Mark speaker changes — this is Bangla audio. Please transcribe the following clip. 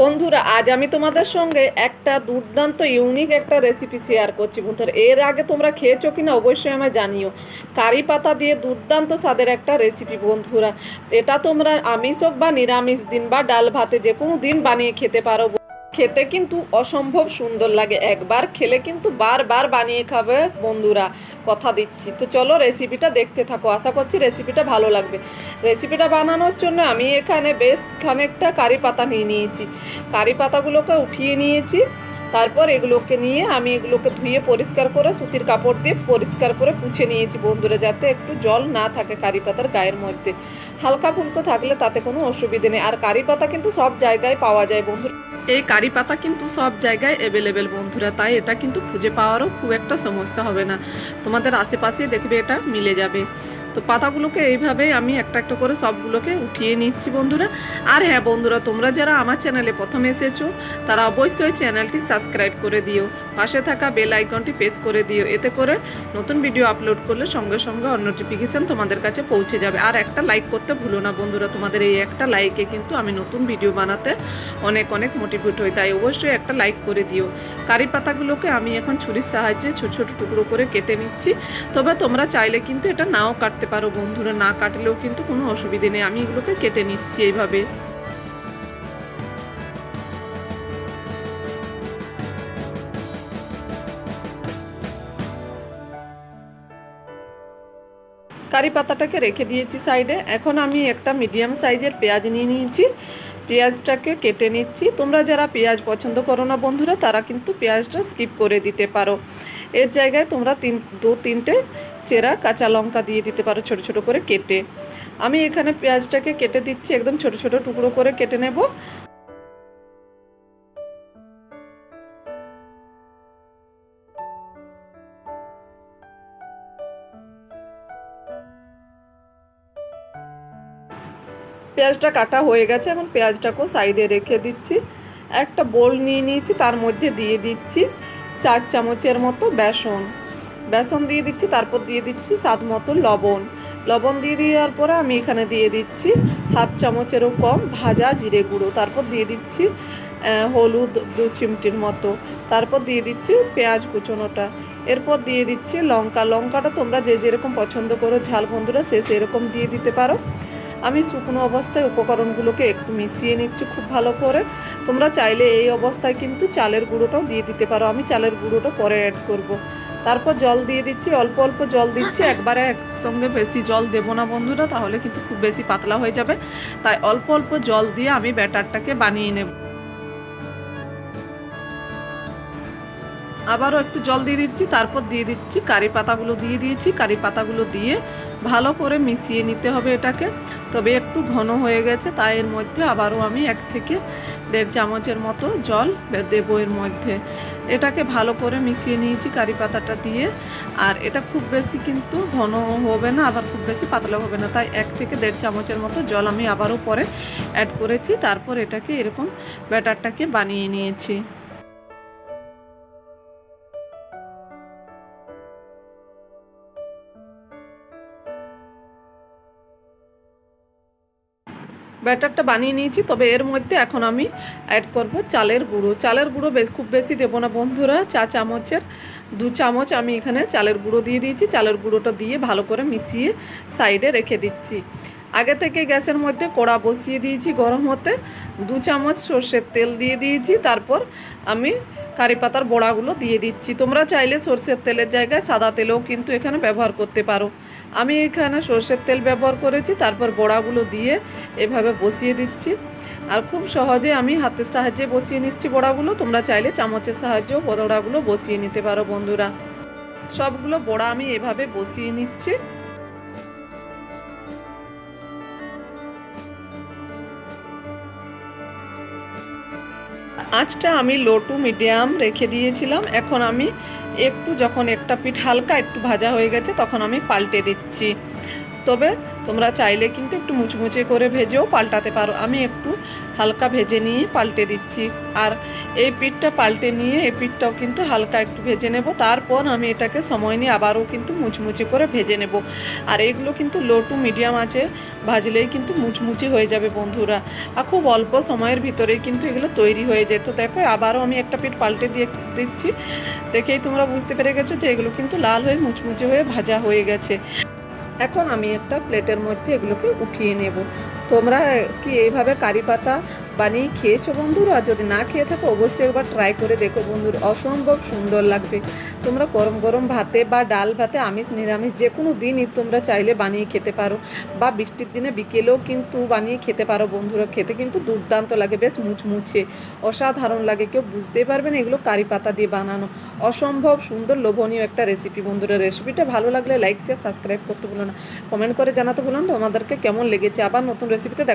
Speaker 1: বন্ধুরা, আজ আমি তোমাদের সঙ্গে একটা দুর্দান্ত ইউনিক একটা রেসিপি শেয়ার করছি বন্ধুরা। এর আগে তোমরা খেয়েছো কিনা অবশ্যই আমায় জানিও। কারি পাতা দিয়ে দুর্দান্ত স্বাদের একটা রেসিপি বন্ধুরা। এটা তোমরা আমিষ হোক বা নিরামিষ দিন বা ডাল ভাতে যে কোনো দিন বানিয়ে খেতে পারো। খেতে কিন্তু অসম্ভব সুন্দর লাগে। একবার খেলে কিন্তু বারবার বানিয়ে খাবে বন্ধুরা। কথা দিচ্ছি। তো চলো রেসিপিটা দেখতে থাকো। আশা করছি রেসিপিটা ভালো লাগবে। রেসিপিটা বানানোর জন্য আমি এখানে বেশ খানিকটা কারি পাতা নিয়ে নিয়েছি। কারি পাতাগুলোকে উঠিয়ে নিয়েছি। তারপর এগুলোকে নিয়ে আমি এগুলোকে ধুয়ে পরিষ্কার করে সুতির কাপড় দিয়ে পরিষ্কার করে পুছে নিয়েছি। বন্ধুরা, যাতে একটু জল না থাকে কারি পাতার গায়ের মধ্যে। হালকা ফুলকো থাকলে তাতে কোনো অসুবিধে নেই। আর কারি পাতা কিন্তু সব জায়গায় পাওয়া যায় বন্ধুরা। এই কারি পাতা কিন্তু সব জায়গায় অ্যাভেলেবেল বন্ধুরা, তাই এটা কিন্তু খুঁজে পাওয়ারও খুব একটা সমস্যা হবে না। তোমাদের আশেপাশে দেখবে এটা মিলে যাবে। তো পাতাগুলোকে এইভাবেই আমি একটা একটা করে সবগুলোকে উঠিয়ে নিচ্ছি বন্ধুরা। আর হ্যাঁ বন্ধুরা, তোমরা যারা আমার চ্যানেলে প্রথম এসেছ, তারা অবশ্যই চ্যানেলটি সাবস্ক্রাইব করে দিও, পাশে থাকা বেল আইকনটি প্রেস করে দিও, এতে করে নতুন ভিডিও আপলোড করলে সঙ্গে সঙ্গে অন্য নোটিফিকেশান তোমাদের কাছে পৌঁছে যাবে। আর একটা লাইক করতে ভুলো না বন্ধুরা, তোমাদের এই একটা লাইকে কিন্তু আমি নতুন ভিডিও বানাতে অনেক অনেক মোটিভেট হই, তাই অবশ্যই একটা লাইক করে দিও। কারি পাতাগুলোকে আমি এখন ছুরির সাহায্যে ছোট ছোট টুকরো করে কেটে নিচ্ছি। তবে তোমরা চাইলে কিন্তু এটা নাও কাটতে পারো বন্ধুরা। না কাটলেও কিন্তু কোনো অসুবিধে নেই। আমি এগুলোকে কেটে নিচ্ছি এইভাবে। কারি পাতাটাকে রেখে দিয়েছি সাইডে। এখন আমি একটা মিডিয়াম সাইজের পেঁয়াজ নিয়ে নিয়েছি। পেঁয়াজটাকে কেটে নিচ্ছি। তোমরা যারা পেঁয়াজ পছন্দ করো না বন্ধুরা, তারা কিন্তু পেঁয়াজটা স্কিপ করে দিতে পারো। এর জায়গায় তোমরা তিন, দু, তিনটে চেরা কাঁচা লঙ্কা দিয়ে দিতে পারো ছোট ছোট করে কেটে। আমি এখানে পেঁয়াজটাকে কেটে দিচ্ছি, একদম ছোট ছোট টুকরো করে কেটে নেব। পেঁয়াজটা কাটা হয়ে গেছে, এখন পেঁয়াজটাকেও সাইডে রেখে দিচ্ছি। একটা বোল নিয়ে নিয়েছি, তার মধ্যে দিয়ে দিচ্ছি চার চামচের মতো বেসন। বেসন দিয়ে দিচ্ছি, তারপর দিয়ে দিচ্ছি স্বাদ মতো লবণ। লবণ দিয়ে দেওয়ার পরে আমি এখানে দিয়ে দিচ্ছি হাফ চামচেরও কম ভাজা জিরে গুঁড়ো। তারপর দিয়ে দিচ্ছি হলুদ দু চিমটির মতো। তারপর দিয়ে দিচ্ছি পেঁয়াজ কুচোনোটা। এরপর দিয়ে দিচ্ছি লঙ্কা। লঙ্কাটা তোমরা যে যেরকম পছন্দ করো, ঝাল বন্ধুরা সে সেরকম দিয়ে দিতে পারো। আমি শুকনো অবস্থায় উপকরণগুলোকে একটু মিশিয়ে নিচ্ছি, খুব ভালো করে। তোমরা চাইলে এই অবস্থায় কিন্তু চালের গুঁড়োটাও দিয়ে দিতে পারো। আমি চালের গুঁড়োটা পরে অ্যাড করব। তারপর জল দিয়ে দিচ্ছি, অল্প অল্প জল দিচ্ছি, একবারে একসঙ্গে বেশি জল দেবো না বন্ধুরা, তাহলে কিন্তু খুব বেশি পাতলা হয়ে যাবে। তাই অল্প অল্প জল দিয়ে আমি ব্যাটারটাকে বানিয়ে নেব। আবারও একটু জল দিয়ে দিচ্ছি, তারপর দিয়ে দিচ্ছি কারি পাতাগুলো দিয়ে দিয়েছি। কারি পাতাগুলো দিয়ে ভালো করে মিশিয়ে নিতে হবে এটাকে। তবে একটু ঘন হয়ে গেছে, তাই এর মধ্যে আবারও আমি এক থেকে দেড় চামচের মতো জল দেবো এর মধ্যে। এটাকে ভালো করে মিশিয়ে নিয়েছি কারি পাতাটা দিয়ে। আর এটা খুব বেশি কিন্তু ঘন হবে না, আবার খুব বেশি পাতলা হবে না। তাই এক থেকে দেড় চামচের মতো জল আমি আবারও পরে অ্যাড করেছি। তারপর এটাকে এরকম ব্যাটারটাকে বানিয়ে নিয়েছি। ব্যাটারটা বানিয়ে নিয়েছি, তবে এর মধ্যে এখন আমি অ্যাড করব চালের গুঁড়ো। চালের গুঁড়ো বেশ, খুব বেশি দেবো না বন্ধুরা, চা চামচের, দু চামচ আমি এখানে চালের গুঁড়ো দিয়ে দিয়েছি। চালের গুঁড়োটা দিয়ে ভালো করে মিশিয়ে সাইডে রেখে দিচ্ছি। আগে থেকে গ্যাসের মধ্যে কড়া বসিয়ে দিয়েছি গরম হতে। দু চামচ সর্ষের তেল দিয়ে দিয়েছি, তারপর আমি কারি পাতার বড়াগুলো দিয়ে দিচ্ছি। তোমরা চাইলে সর্ষের তেলের জায়গায় সাদা তেলও কিন্তু এখানে ব্যবহার করতে পারো। আমি এখানে সর্ষের তেল ব্যবহার করেছি, তারপর বড়াগুলো দিয়ে এভাবে বসিয়ে দিচ্ছি। আর খুব সহজে আমি হাতের সাহায্যে বসিয়ে নিচ্ছি বড়াগুলো। তোমরা চাইলে চামচের সাহায্যেও বড়াগুলো বসিয়ে নিতে পারো বন্ধুরা। সবগুলো বড়া আমি এভাবে বসিয়ে নিচ্ছি। আঁচটা আমি লো টু মিডিয়াম রেখে দিয়েছিলাম। এখন আমি একটু যখন একটা পিঠ হালকা একটু ভাজা হয়ে গেছে, তখন আমি পাল্টে দিচ্ছি। তবে তোমরা চাইলে কিন্তু একটু মুচমুচে করে ভেজেও পাল্টাতে পারো। আমি একটু হালকা ভেজে নিয়ে পাল্টে দিচ্ছি। আর এই পিঠটা পাল্টে নিয়ে এই পিঠটাও কিন্তু হালকা একটু ভেজে নেব। তারপর আমি এটাকে সময় নিয়ে আবারও কিন্তু মুচমুচে করে ভেজে নেব। আর এগুলো কিন্তু লো টু মিডিয়াম আছে, ভাজলেই কিন্তু মুচমুচি হয়ে যাবে বন্ধুরা। আর খুব অল্প সময়ের ভিতরেই কিন্তু এগুলো তৈরি হয়ে যেত। দেখো, আবারও আমি একটা পিঠ পাল্টে দিয়ে দিচ্ছি। দেখেই তোমরা বুঝতে পেরে গেছো যে এগুলো কিন্তু লাল হয়ে মুচমুচে হয়ে ভাজা হয়ে গেছে। এখন আমি একটা প্লেটের মধ্যে এগুলোকে উঠিয়ে নেব। তোমরা কি এইভাবে কারি পাতা বানিয়ে খেয়েছো বন্ধুরা। যদি না খেয়ে থাকো, অবশ্যই একবার ট্রাই করে দেখো বন্ধুরা। অসম্ভব সুন্দর লাগবে। তোমরা গরম গরম ভাতে বা ডাল ভাতে, আমিষ, নিরামিষ যে কোনো দিনই তোমরা চাইলে বানিয়ে খেতে পারো। বা বৃষ্টির দিনে বিকেলেও কিন্তু বানিয়ে খেতে পারো বন্ধুরা। খেতে কিন্তু দুর্দান্ত লাগে, বেশ মুচমুচে, অসাধারণ লাগে। কেউ বুঝতেই পারবে না এগুলো কারি পাতা দিয়ে বানানো। অসম্ভব সুন্দর, লোভনীয় একটা রেসিপি বন্ধুরা। রেসিপিটা ভালো লাগলে লাইক শেয়ার সাবস্ক্রাইব করতে ভুলো না। কমেন্ট করে জানাতে ভুলো না। তোমাদেরকে কেমন লেগেছে? আবার নতুন রেসিপিতে দেখা